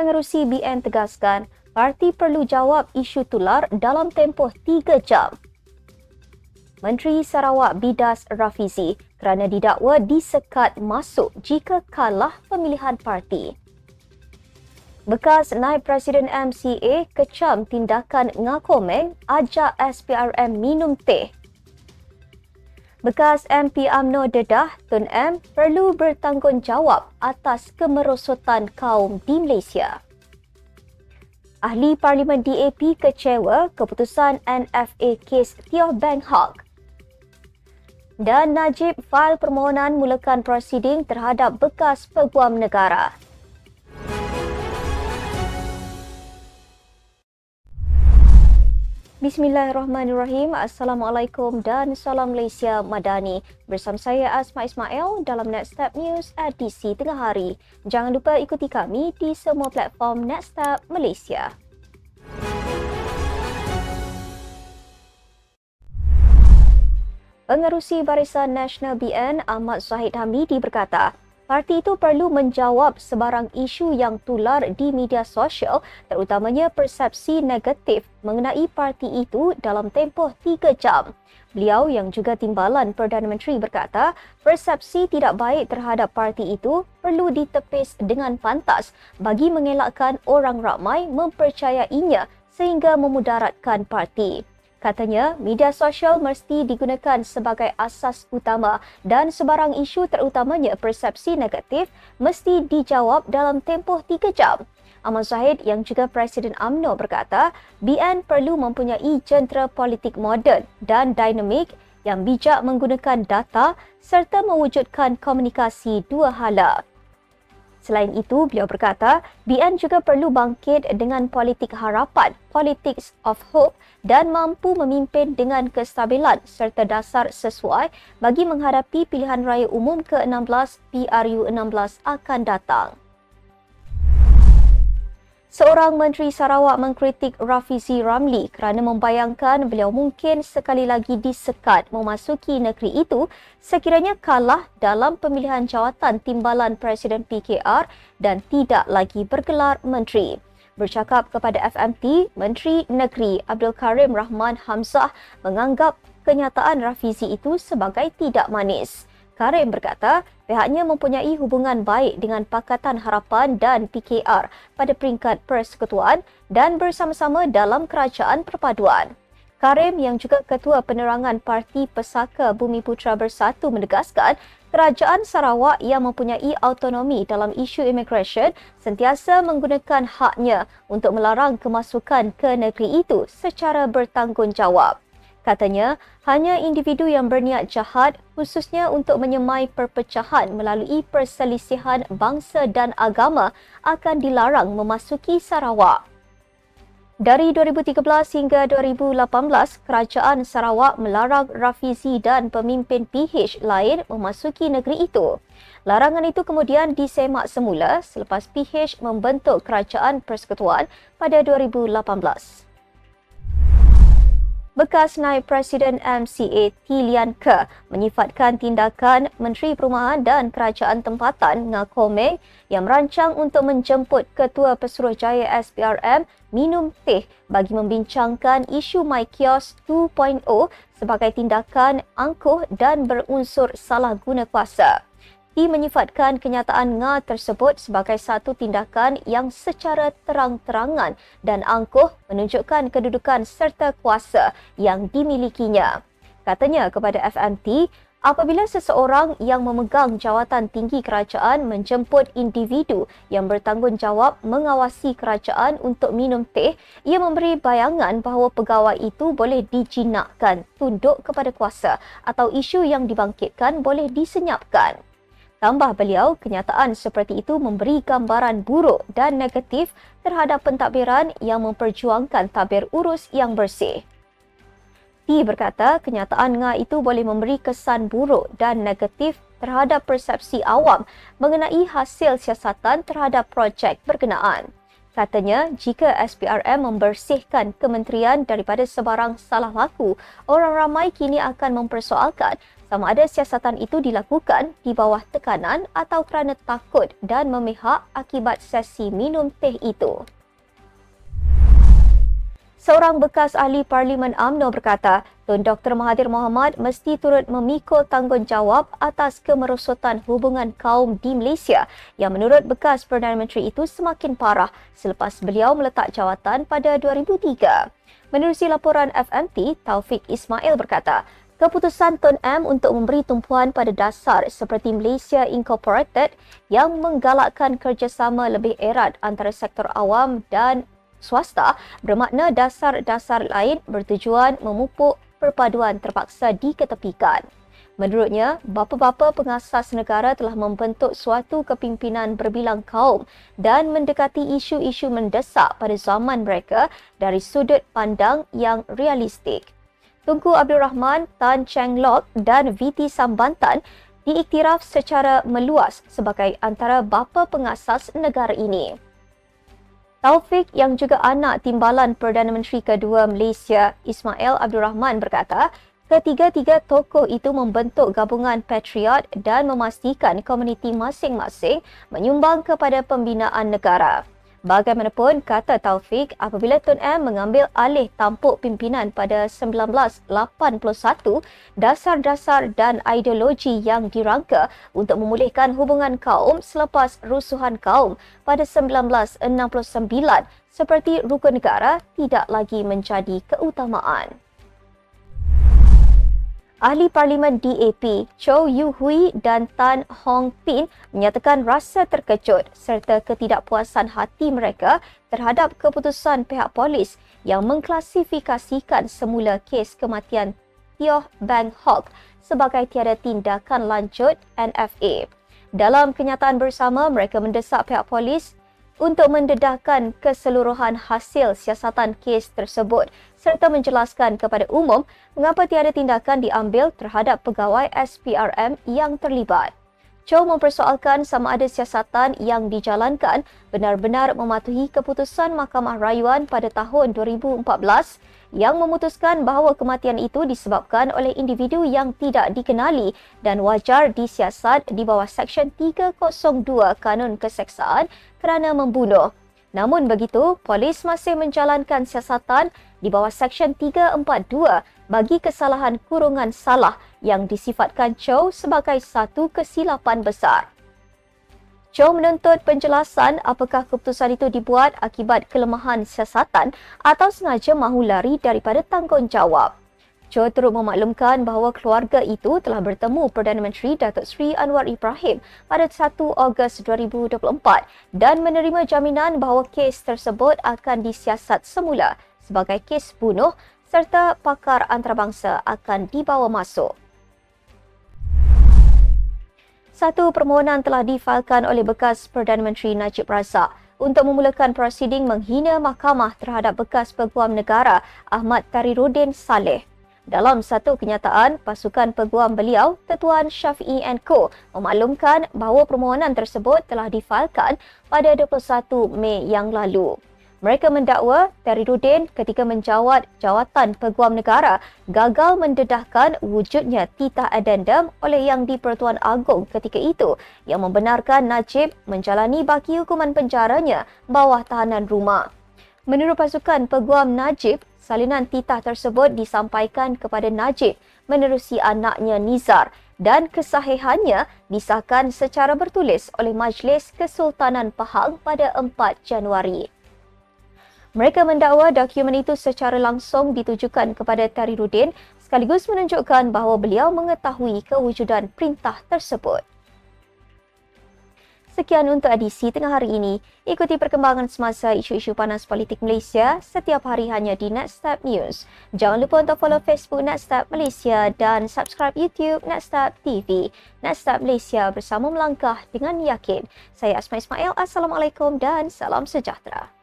Pengerusi BN tegaskan parti perlu jawab isu tular dalam tempoh 3 jam. Menteri Sarawak Bidas Rafizi kerana didakwa disekat masuk jika kalah pemilihan parti. Bekas naib Presiden MCA kecam tindakan ngakomeng ajak SPRM minum teh Bekas MP AMNO dedah Tun M perlu bertanggungjawab atas kemerosotan kaum di Malaysia. Ahli Parlimen DAP kecewa keputusan NFA kes Tio Beng Hawk. Dan Najib fail permohonan mulakan prosiding terhadap bekas peguam negara. Bismillahirrahmanirrahim. Assalamualaikum dan salam Malaysia Madani. Bersama saya Asma Ismail dalam Netstep News edisi tengah hari. Jangan lupa ikuti kami di semua platform Netstep Malaysia. Pengerusi Barisan Nasional BN Ahmad Zahid Hamidi berkata, Parti itu perlu menjawab sebarang isu yang tular di media sosial terutamanya persepsi negatif mengenai parti itu dalam tempoh tiga jam. Beliau yang juga timbalan Perdana Menteri berkata, persepsi tidak baik terhadap parti itu perlu ditepis dengan pantas bagi mengelakkan orang ramai mempercayainya sehingga memudaratkan parti. Katanya, media sosial mesti digunakan sebagai asas utama dan sebarang isu terutamanya persepsi negatif mesti dijawab dalam tempoh 3 jam. Ahmad Zahid yang juga Presiden AMNO berkata, BN perlu mempunyai jentera politik moden dan dinamik yang bijak menggunakan data serta mewujudkan komunikasi dua hala. Selain itu, beliau berkata, BN juga perlu bangkit dengan politik harapan, politics of hope dan mampu memimpin dengan kestabilan serta dasar sesuai bagi menghadapi pilihan raya umum ke-16 PRU16 akan datang. Seorang Menteri Sarawak mengkritik Rafizi Ramli kerana membayangkan beliau mungkin sekali lagi disekat memasuki negeri itu sekiranya kalah dalam pemilihan jawatan timbalan Presiden PKR dan tidak lagi bergelar menteri. Bercakap kepada FMT, Menteri Negeri Abdul Karim Rahman Hamzah menganggap kenyataan Rafizi itu sebagai tidak manis. Karim berkata pihaknya mempunyai hubungan baik dengan Pakatan Harapan dan PKR pada peringkat persekutuan dan bersama-sama dalam kerajaan perpaduan. Karim yang juga Ketua Penerangan Parti Pesaka Bumi Putra Bersatu menegaskan kerajaan Sarawak yang mempunyai autonomi dalam isu immigration sentiasa menggunakan haknya untuk melarang kemasukan ke negeri itu secara bertanggungjawab. Katanya, hanya individu yang berniat jahat khususnya untuk menyemai perpecahan melalui perselisihan bangsa dan agama akan dilarang memasuki Sarawak. Dari 2013 hingga 2018, Kerajaan Sarawak melarang Rafizi dan pemimpin PH lain memasuki negeri itu. Larangan itu kemudian disemak semula selepas PH membentuk Kerajaan Persekutuan pada 2018. Bekas Naib Presiden MCA Tilian Ke menyifatkan tindakan Menteri Perumahan dan Kerajaan Tempatan Ngakome yang merancang untuk menjemput Ketua Pesuruhjaya SPRM minum teh bagi membincangkan isu My Kiosk 2.0 sebagai tindakan angkuh dan berunsur salah guna kuasa. I menyifatkan kenyataan Nga tersebut sebagai satu tindakan yang secara terang-terangan dan angkuh menunjukkan kedudukan serta kuasa yang dimilikinya. Katanya kepada FMT, apabila seseorang yang memegang jawatan tinggi kerajaan menjemput individu yang bertanggungjawab mengawasi kerajaan untuk minum teh, ia memberi bayangan bahawa pegawai itu boleh dijinakkan, tunduk kepada kuasa atau isu yang dibangkitkan boleh disenyapkan. Tambah beliau, kenyataan seperti itu memberi gambaran buruk dan negatif terhadap pentadbiran yang memperjuangkan tabir urus yang bersih. T berkata kenyataan Nga itu boleh memberi kesan buruk dan negatif terhadap persepsi awam mengenai hasil siasatan terhadap projek berkenaan. Katanya, jika SPRM membersihkan kementerian daripada sebarang salah laku, orang ramai kini akan mempersoalkan sama ada siasatan itu dilakukan di bawah tekanan atau kerana takut dan memihak akibat sesi minum teh itu. Seorang bekas ahli Parlimen AMNO berkata, Tun Dr. Mahathir Mohamad mesti turut memikul tanggungjawab atas kemerosotan hubungan kaum di Malaysia yang menurut bekas Perdana Menteri itu semakin parah selepas beliau meletak jawatan pada 2003. Menerusi laporan FMT, Taufik Ismail berkata, keputusan Tun M untuk memberi tumpuan pada dasar seperti Malaysia Incorporated yang menggalakkan kerjasama lebih erat antara sektor awam dan swasta bermakna dasar-dasar lain bertujuan memupuk perpaduan terpaksa diketepikan. Menurutnya, bapa-bapa pengasas negara telah membentuk suatu kepimpinan berbilang kaum dan mendekati isu-isu mendesak pada zaman mereka dari sudut pandang yang realistik. Tunku Abdul Rahman, Tan Cheng Lok dan VT Sambantan diiktiraf secara meluas sebagai antara bapa pengasas negara ini. Taufik yang juga anak timbalan Perdana Menteri kedua Malaysia Ismail Abdul Rahman berkata, ketiga-tiga tokoh itu membentuk gabungan Patriot dan memastikan komuniti masing-masing menyumbang kepada pembinaan negara. Bagaimanapun, kata Taufik, apabila Tun M mengambil alih tampuk pimpinan pada 1981, dasar-dasar dan ideologi yang dirangka untuk memulihkan hubungan kaum selepas rusuhan kaum pada 1969 seperti rukun negara tidak lagi menjadi keutamaan. Ahli Parlimen DAP Chow Yu Hui dan Tan Hong Pin menyatakan rasa terkejut serta ketidakpuasan hati mereka terhadap keputusan pihak polis yang mengklasifikasikan semula kes kematian Tioh Bang Hok sebagai tiada tindakan lanjut NFA. Dalam kenyataan bersama, mereka mendesak pihak polis untuk mendedahkan keseluruhan hasil siasatan kes tersebut serta menjelaskan kepada umum mengapa tiada tindakan diambil terhadap pegawai SPRM yang terlibat. Chow mempersoalkan sama ada siasatan yang dijalankan benar-benar mematuhi keputusan Mahkamah Rayuan pada tahun 2014 yang memutuskan bahawa kematian itu disebabkan oleh individu yang tidak dikenali dan wajar disiasat di bawah Seksyen 302 Kanun Keseksaan kerana membunuh. Namun begitu, polis masih menjalankan siasatan di bawah Seksyen 342 bagi kesalahan kurungan salah yang disifatkan Chow sebagai satu kesilapan besar. Chow menuntut penjelasan apakah keputusan itu dibuat akibat kelemahan siasatan atau sengaja mahu lari daripada tanggungjawab. Chow turut memaklumkan bahawa keluarga itu telah bertemu Perdana Menteri Datuk Seri Anwar Ibrahim pada 1 Ogos 2024 dan menerima jaminan bahawa kes tersebut akan disiasat semula sebagai kes bunuh serta pakar antarabangsa akan dibawa masuk. Satu permohonan telah difailkan oleh bekas Perdana Menteri Najib Razak untuk memulakan prosiding menghina mahkamah terhadap bekas peguam negara Ahmad Tariruddin Saleh. Dalam satu kenyataan, pasukan peguam beliau, Tetuan Syafi'i Co memaklumkan bahawa permohonan tersebut telah difailkan pada 21 Mei yang lalu. Mereka mendakwa Teridudin ketika menjawat jawatan peguam negara gagal mendedahkan wujudnya titah addendum oleh Yang di-Pertuan Agong ketika itu yang membenarkan Najib menjalani baki hukuman penjaranya bawah tahanan rumah. Menurut pasukan peguam Najib, salinan titah tersebut disampaikan kepada Najib menerusi anaknya Nizar dan kesahihannya disahkan secara bertulis oleh Majlis Kesultanan Pahang pada 4 Januari. Mereka mendakwa dokumen itu secara langsung ditujukan kepada Tariruddin sekaligus menunjukkan bahawa beliau mengetahui kewujudan perintah tersebut. Sekian untuk edisi tengah hari ini. Ikuti perkembangan semasa isu-isu panas politik Malaysia setiap hari hanya di Netstab News. Jangan lupa untuk follow Facebook Netstab Malaysia dan subscribe YouTube Netstab TV. Netstab Malaysia bersama melangkah dengan yakin. Saya Asma Ismail. Assalamualaikum dan salam sejahtera.